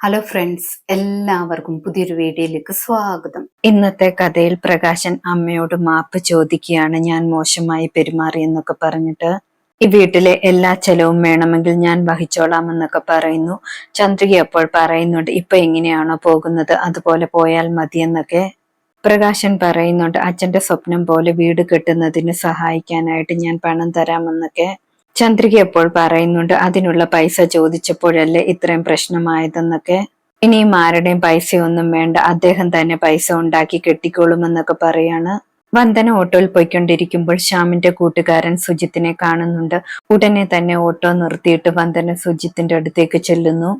Hello friends എല്ലാവർക്കും പുതിയൊരു വീഡിയോയിലേക്ക് സ്വാഗതം. ഇന്നത്തെ കഥയിൽ പ്രകാശൻ അമ്മയോട് മാപ്പ് ചോദിക്കുകയാണ് ഞാൻ മോശമായി പെരുമാറി എന്നൊക്കെ പറഞ്ഞിട്ട്. ഈ വീട്ടിലെ എല്ലാ ചെലവും വേണമെങ്കിൽ ഞാൻ വഹിച്ചോളാം എന്നൊക്കെ പറയുന്നു. ചന്ദ്രിക അപ്പോൾ പറയുന്നുണ്ട് ഇപ്പൊ എങ്ങനെയാണോ പോകുന്നത്? അതുപോലെ പോയാൽ മതി എന്നൊക്കെ പ്രകാശൻ പറയുന്നുണ്ട് അച്ഛന്റെ സ്വപ്നം പോലെ വീട് കെട്ടുന്നതിന് സഹായിക്കാനായിട്ട് ഞാൻ പണം തരാമെന്നൊക്കെ. ചന്ദ്രിക എപ്പോൾ പറയുന്നുണ്ട് അതിനുള്ള പൈസ ചോദിച്ചപ്പോഴല്ലേ ഇത്രയും പ്രശ്നമായതെന്നൊക്കെ. ഇനിയും ആരുടെയും പൈസയൊന്നും വേണ്ട അദ്ദേഹം തന്നെ പൈസ ഉണ്ടാക്കി കെട്ടിക്കോളുമെന്നൊക്കെ പറയാണ്. വന്ദന ഓട്ടോയിൽ പോയിക്കൊണ്ടിരിക്കുമ്പോൾ ശ്യാമിന്റെ കൂട്ടുകാരൻ സുജിത്തിനെ കാണുന്നുണ്ട്. ഉടനെ തന്നെ ഓട്ടോ നിർത്തിയിട്ട് വന്ദന സുജിത്തിന്റെ അടുത്തേക്ക് ചെല്ലുന്നു.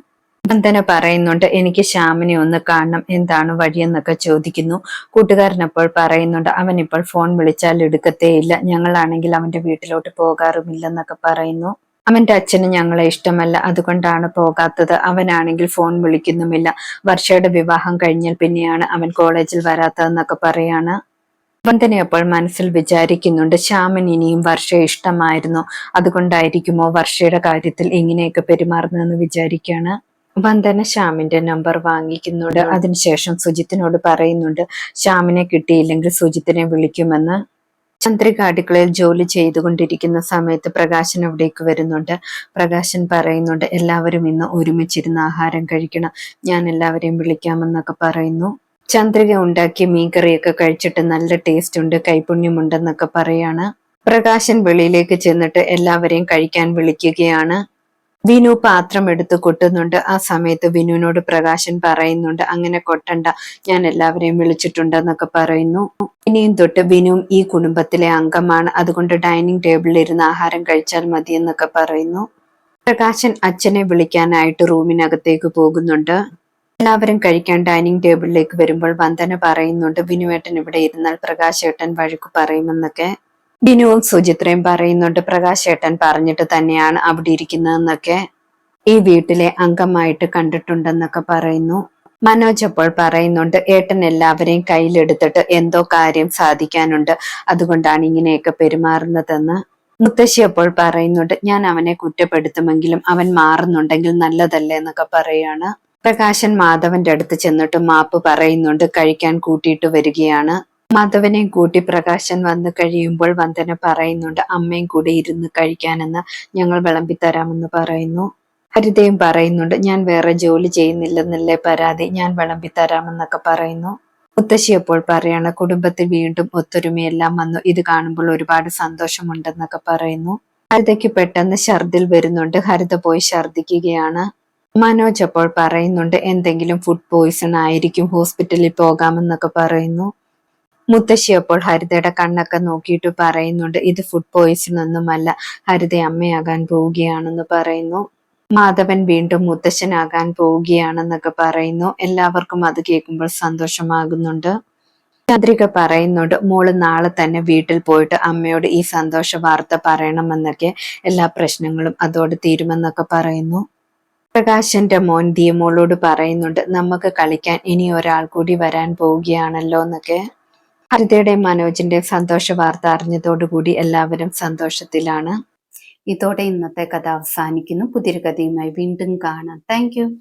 വന്ദന പറയുന്നുണ്ട് എനിക്ക് ശ്യാമിനെ ഒന്ന് കാണണം എന്താണ് വഴിയെന്നൊക്കെ ചോദിക്കുന്നു. കൂട്ടുകാരൻ അപ്പോൾ പറയുന്നുണ്ട് അവൻ ഇപ്പോൾ ഫോൺ വിളിച്ചാൽ എടുക്കത്തേ ഇല്ല ഞങ്ങളാണെങ്കിൽ അവന്റെ വീട്ടിലോട്ട് പോകാറുമില്ലെന്നൊക്കെ പറയുന്നു. അവന്റെ അച്ഛന് ഞങ്ങളെ ഇഷ്ടമല്ല അതുകൊണ്ടാണ് പോകാത്തത്. അവനാണെങ്കിൽ ഫോൺ വിളിക്കുന്നുമില്ല. വർഷയുടെ വിവാഹം കഴിഞ്ഞാൽ പിന്നെയാണ് അവൻ കോളേജിൽ വരാത്തതെന്നൊക്കെ പറയാണ്. വന്ദന അപ്പോൾ മനസ്സിൽ വിചാരിക്കുന്നുണ്ട് ശ്യാമൻ ഇനിയും വർഷയെ ഇഷ്ടമായിരുന്നു. അതുകൊണ്ടായിരിക്കുമോ വർഷയുടെ കാര്യത്തിൽ ഇങ്ങനെയൊക്കെ പെരുമാറുന്നതെന്ന് വിചാരിക്കുകയാണ് വന്ദന ശ്യാമിന്റെ നമ്പർ വാങ്ങിക്കുന്നുണ്ട്. അതിനുശേഷം സുജിത്തിനോട് പറയുന്നുണ്ട് ശ്യാമിനെ കിട്ടിയില്ലെങ്കിൽ സുജിത്തിനെ വിളിക്കുമെന്ന്. ചന്ദ്രിക അടുക്കളയിൽ ജോലി ചെയ്തുകൊണ്ടിരിക്കുന്ന സമയത്ത് പ്രകാശൻ അവിടേക്ക് വരുന്നുണ്ട്. പ്രകാശൻ പറയുന്നുണ്ട് എല്ലാവരും ഇന്ന് ഒരുമിച്ചിരുന്ന് ആഹാരം കഴിക്കണം. ഞാൻ എല്ലാവരെയും വിളിക്കാമെന്നൊക്കെ പറയുന്നു. ചന്ദ്രിക ഉണ്ടാക്കിയ മീൻകറിയൊക്കെ കഴിച്ചിട്ട് നല്ല ടേസ്റ്റ് ഉണ്ട് കൈപുണ്യമുണ്ടെന്നൊക്കെ പറയാണ്. പ്രകാശൻ വെളിയിലേക്ക് ചെന്നിട്ട് എല്ലാവരെയും കഴിക്കാൻ വിളിക്കുകയാണ്. വിനു പാത്രം എടുത്ത് കൊട്ടുന്നുണ്ട്. ആ സമയത്ത് വിനുവിനോട് പ്രകാശൻ പറയുന്നുണ്ട് അങ്ങനെ കൊട്ടണ്ട. ഞാൻ എല്ലാവരെയും വിളിച്ചിട്ടുണ്ടെന്നൊക്കെ പറയുന്നു. ഇനിയും തൊട്ട് വിനുവും ഈ കുടുംബത്തിലെ അംഗമാണ്. അതുകൊണ്ട് ഡൈനിങ് ടേബിളിൽ ഇരുന്ന് ആഹാരം കഴിച്ചാൽ മതി എന്നൊക്കെ പറയുന്നു. പ്രകാശൻ അച്ഛനെ വിളിക്കാനായിട്ട് റൂമിനകത്തേക്ക് പോകുന്നുണ്ട്. എല്ലാവരും കഴിക്കാൻ ഡൈനിങ് ടേബിളിലേക്ക് വരുമ്പോൾ വന്ദന പറയുന്നുണ്ട്. വിനുവേട്ടൻ ഇവിടെ ഇരുന്നാൽ പ്രകാശേട്ടൻ വഴക്കു പറയുമെന്നൊക്കെ. ബിനുവും സുചിത്രയും പറയുന്നുണ്ട് പ്രകാശ് ഏട്ടൻ പറഞ്ഞിട്ട് തന്നെയാണ് അവിടെ ഇരിക്കുന്നതെന്നൊക്കെ. ഈ വീട്ടിലെ അംഗമായിട്ട് കണ്ടിട്ടുണ്ടെന്നൊക്കെ പറയുന്നു. മനോജ് അപ്പോൾ പറയുന്നുണ്ട് ഏട്ടൻ എല്ലാവരെയും കയ്യിലെടുത്തിട്ട് എന്തോ കാര്യം സാധിക്കാനുണ്ട്. അതുകൊണ്ടാണ് ഇങ്ങനെയൊക്കെ പെരുമാറുന്നതെന്ന്. മുത്തശ്ശി അപ്പോൾ പറയുന്നുണ്ട് ഞാൻ അവനെ കുറ്റപ്പെടുത്തുമെങ്കിലും അവൻ മാറുന്നുണ്ടെങ്കിൽ നല്ലതല്ലേ എന്നൊക്കെ പറയാണ്. പ്രകാശൻ മാധവന്റെ അടുത്ത് ചെന്നിട്ട് മാപ്പ് പറയുന്നുണ്ട് കഴിക്കാൻ കൂട്ടിയിട്ട് വരികയാണ്. മാധവനെയും കൂട്ടി പ്രകാശൻ വന്നു കഴിയുമ്പോൾ വന്ദന പറയുന്നുണ്ട് അമ്മയും കൂടെ ഇരുന്ന് കഴിക്കാനെന്ന് ഞങ്ങൾ വിളമ്പി തരാമെന്ന് പറയുന്നു. ഹരിതയും പറയുന്നുണ്ട് ഞാൻ വേറെ ജോലി ചെയ്യുന്നില്ലെന്നല്ലേ പരാതി ഞാൻ വിളമ്പി തരാമെന്നൊക്കെ പറയുന്നു. മുത്തശ്ശി അപ്പോൾ പറയാണ് കുടുംബത്തിൽ വീണ്ടും ഒത്തൊരുമയെല്ലാം വന്നു. ഇത് കാണുമ്പോൾ ഒരുപാട് സന്തോഷമുണ്ടെന്നൊക്കെ പറയുന്നു. ഹരിതയ്ക്ക് പെട്ടെന്ന് ഛർദിൽ വരുന്നുണ്ട്. ഹരിത പോയി ഛർദിക്കുകയാണ്. മനോജ് അപ്പോൾ പറയുന്നുണ്ട് എന്തെങ്കിലും ഫുഡ് പോയിസൺ ആയിരിക്കും ഹോസ്പിറ്റലിൽ പോകാമെന്നൊക്കെ പറയുന്നു. മുത്തശ്ശി അപ്പോൾ ഹരിതയുടെ കണ്ണൊക്കെ നോക്കിയിട്ട് പറയുന്നുണ്ട് ഇത് ഫുഡ് പോയിസൺ ഒന്നുമല്ല. ഹരിത അമ്മയാകാൻ പോവുകയാണെന്ന് പറയുന്നു. മാധവൻ വീണ്ടും മുത്തശ്ശനാകാൻ പോവുകയാണെന്നൊക്കെ പറയുന്നു. എല്ലാവർക്കും അത് കേൾക്കുമ്പോൾ സന്തോഷമാകുന്നുണ്ട്. ചന്ദ്രിക പറയുന്നുണ്ട് മോൾ നാളെ തന്നെ വീട്ടിൽ പോയിട്ട് അമ്മയോട് ഈ സന്തോഷ വാർത്ത പറയണമെന്നൊക്കെ എല്ലാ പ്രശ്നങ്ങളും അതോടെ തീരുമെന്നൊക്കെ പറയുന്നു. പ്രകാശന്റെ മോൻ ദിയമോളോട് പറയുന്നുണ്ട് നമുക്ക് കളിക്കാൻ ഇനി ഒരാൾ കൂടി വരാൻ പോവുകയാണല്ലോ എന്നൊക്കെ. ഹരിതയുടെ മനോജിന്റെ സന്തോഷ വാർത്ത അറിഞ്ഞതോടുകൂടി എല്ലാവരും സന്തോഷത്തിലാണ്. ഇതോടെ ഇന്നത്തെ കഥ അവസാനിക്കുന്നു. പുതിയ കഥയുമായി വീണ്ടും കാണാം. താങ്ക്